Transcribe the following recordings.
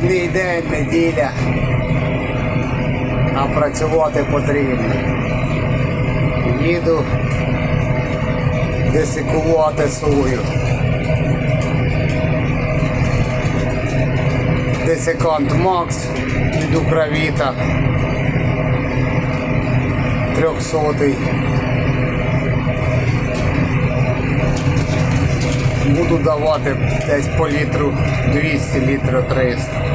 вихідний день, неділя. А працювати потрібно. Їду десикувати сою. Десикант Макс від Укравіта. Трьохсотий. Буду давати десь по літру 200 літру 300.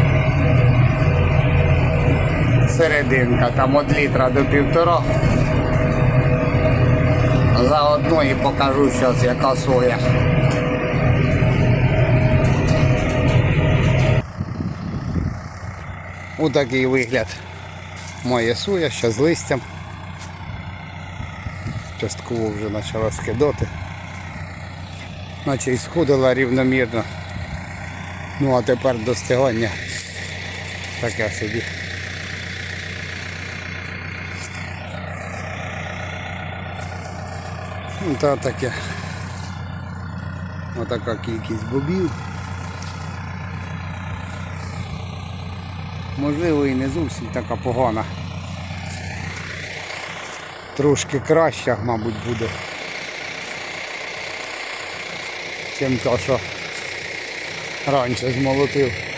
Серединка, там від літра до півтора. Заодно і покажу зараз яка соя. Отакий вигляд має соя, ще з листям. Частково вже почала скидати. Наче і сходила рівномірно. Ну а тепер достигання таке собі. Ну, та таке. Отака кількість бобів. Можливо і не зовсім така погана. Трошки краща, мабуть, буде. Чим то, що раніше змолотив.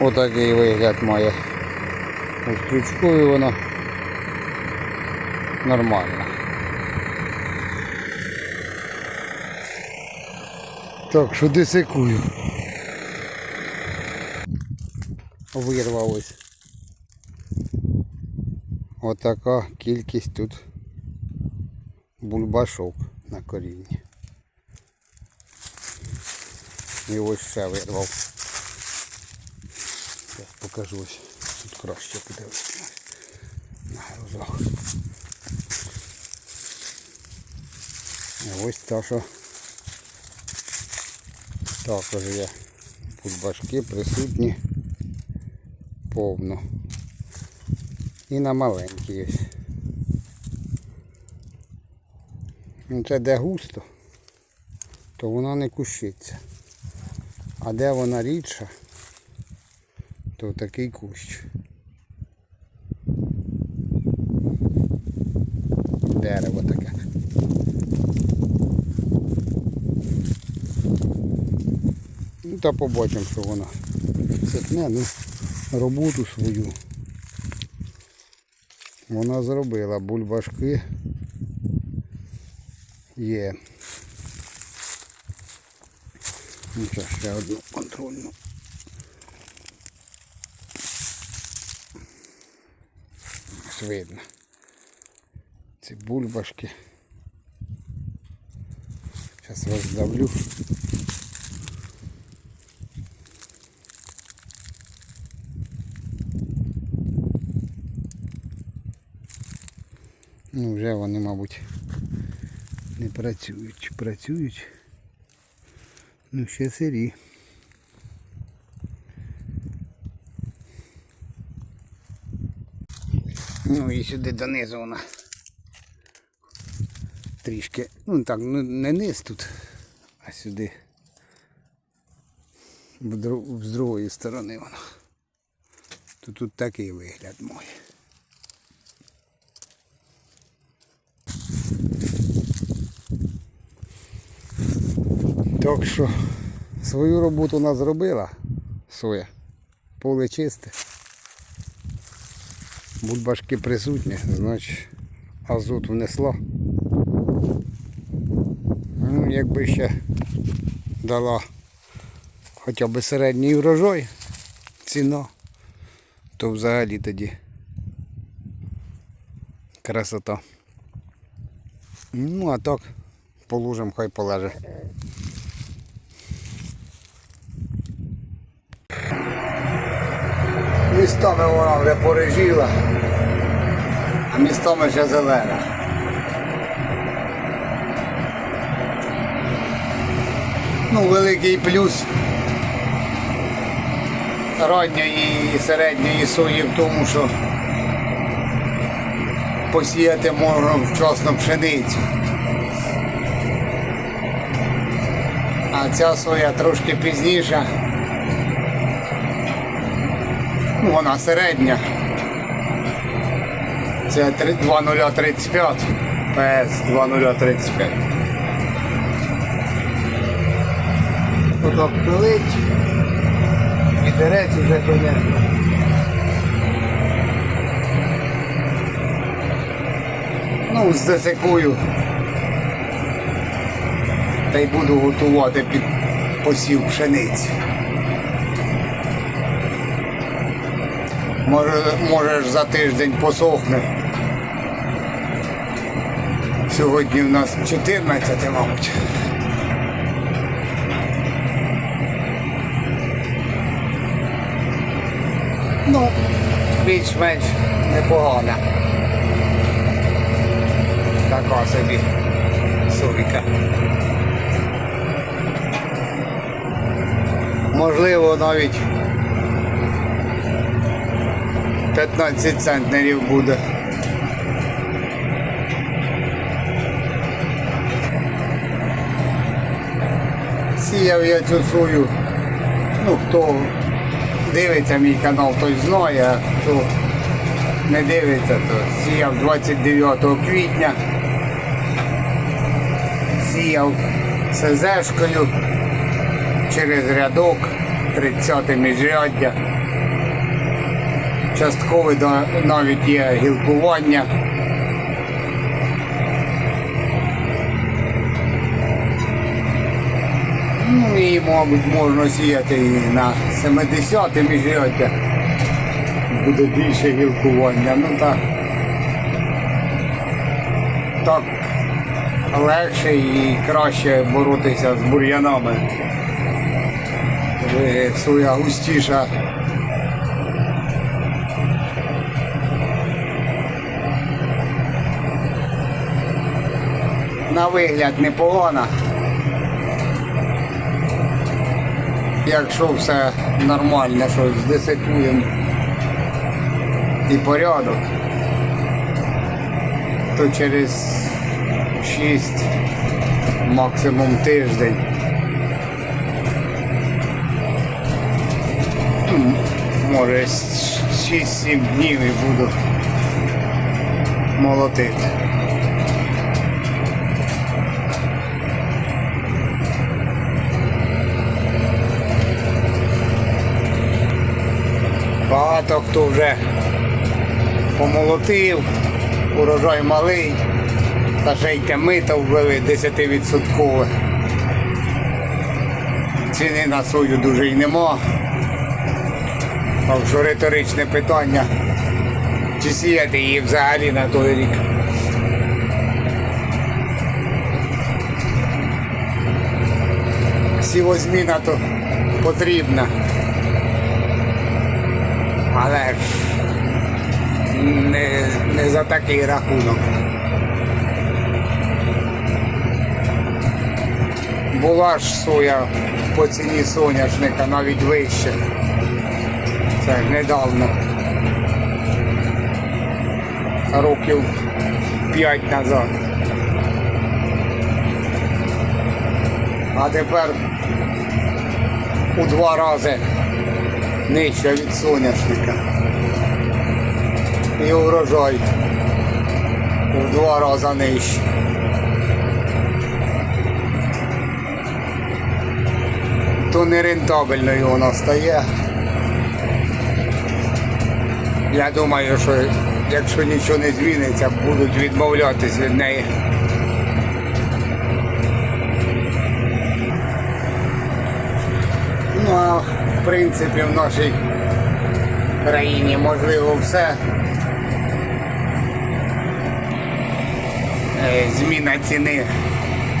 Отакий вигляд має. У стручкові вона нормальна. Так, що десикую. Вирвав ось. Отака кількість тут бульбашок на корінні. І ось ще вирвав. Покажу ось. Тут краще подивитися на грузах. Ось та, що також є бульбашки присутні повно. І на маленькій ось. Ну, Це де густо, то вона не кущиться. А де вона рідша, то такий кущ. Дерево таке. Ну та побачимо, що вона сипне, ну, роботу свою. Вона зробила бульбашки. Є. Ну, що, ще одну контрольну. Ось видно. Ці бульбашки. Зараз роздавлю. Ну, вже вони, мабуть, не працюють. Працюють. Ну, ще сирі. Ну і сюди донизу вона трішки, ну так, ну не низ тут, а сюди з другої сторони вона. То тут такий вигляд має. Так що свою роботу вона зробила соя. Поле чисте. Бульбашки присутні, значить азот внесла. Ну, якби ще дала хоча б середній врожай, ціна, то взагалі тоді красота. Ну а так положимо, хай полеже. Містами вона вже порежіла, а містами ще зелена. Ну, великий плюс ранньої і середньої сої в тому, що посіяти можна вчасно пшеницю. А ця соя трошки пізніша. Ну, вона середня. Це три- 2035. ПС 2035. Отак пилить. Вітерець уже понятно. Ну, засикую. Та й буду готувати під посів пшениці. Може, може ж за тиждень посохне. Сьогодні в нас 14, мабуть. Ну, більш-менш непогана. Така собі сойка. Можливо, навіть 15 центнерів буде. Сіяв я цю сою. Ну, хто дивиться мій канал, той знає, а хто не дивиться, то сіяв 29 квітня. Сіяв СЗшкою через рядок, 30 міжряддя. Часткове навіть є гілкування. Ну і, мабуть, можна сіяти і на 70 міжряддя. Буде більше гілкування. Ну так. Так легше і краще боротися з бур'янами. Соя густіша. На вигляд непогана. Якщо все нормально, що здесикуємо і порядок, то через 6, максимум тиждень. Може 6-7 днів і буду молотити. Багато хто вже помолотив, урожай малий, та ще й те мито ввели 10%. Ціни на сою дуже й нема. Так що риторичне питання, чи сіяти її взагалі на той рік. Сівозміна то потрібна. Але не, не за такий рахунок. Була ж соя по ціні соняшника навіть вище. Це недавно. Років 5 назад. А тепер у два рази нижча від соняшника. І урожай у два рази нижче. То нерентабельною вона стає. Я думаю, що якщо нічого не зміниться, будуть відмовлятись від неї. Принципі в нашій країні можливо все. Е, Зміна ціни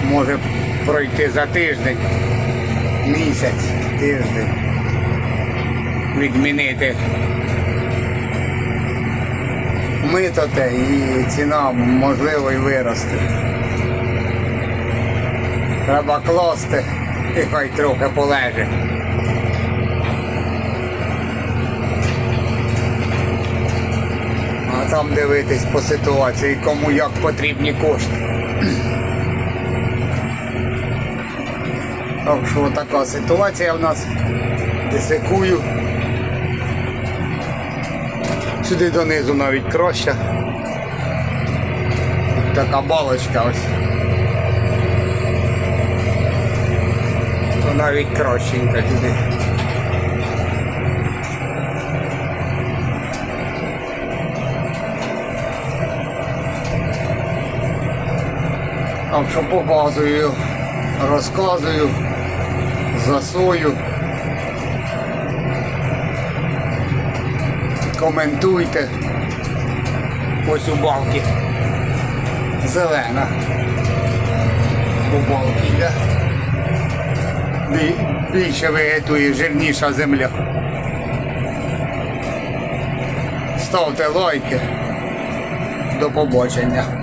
може пройти за тиждень, місяць, тиждень. Відмінити мито те і ціна можливо і виросте. Треба класти і хай трохи полежить. А там дивитись по ситуації, кому як потрібні кошти. Так що така ситуація в нас. Десикую. Сюди донизу навіть краще. Така балочка ось. То навіть кращенька туди. Так що показую, розказую, засою. Коментуйте. Ось у балки. Зелена. У балки йде. Більше вигетує жирніша земля. Ставте лайки. До побачення.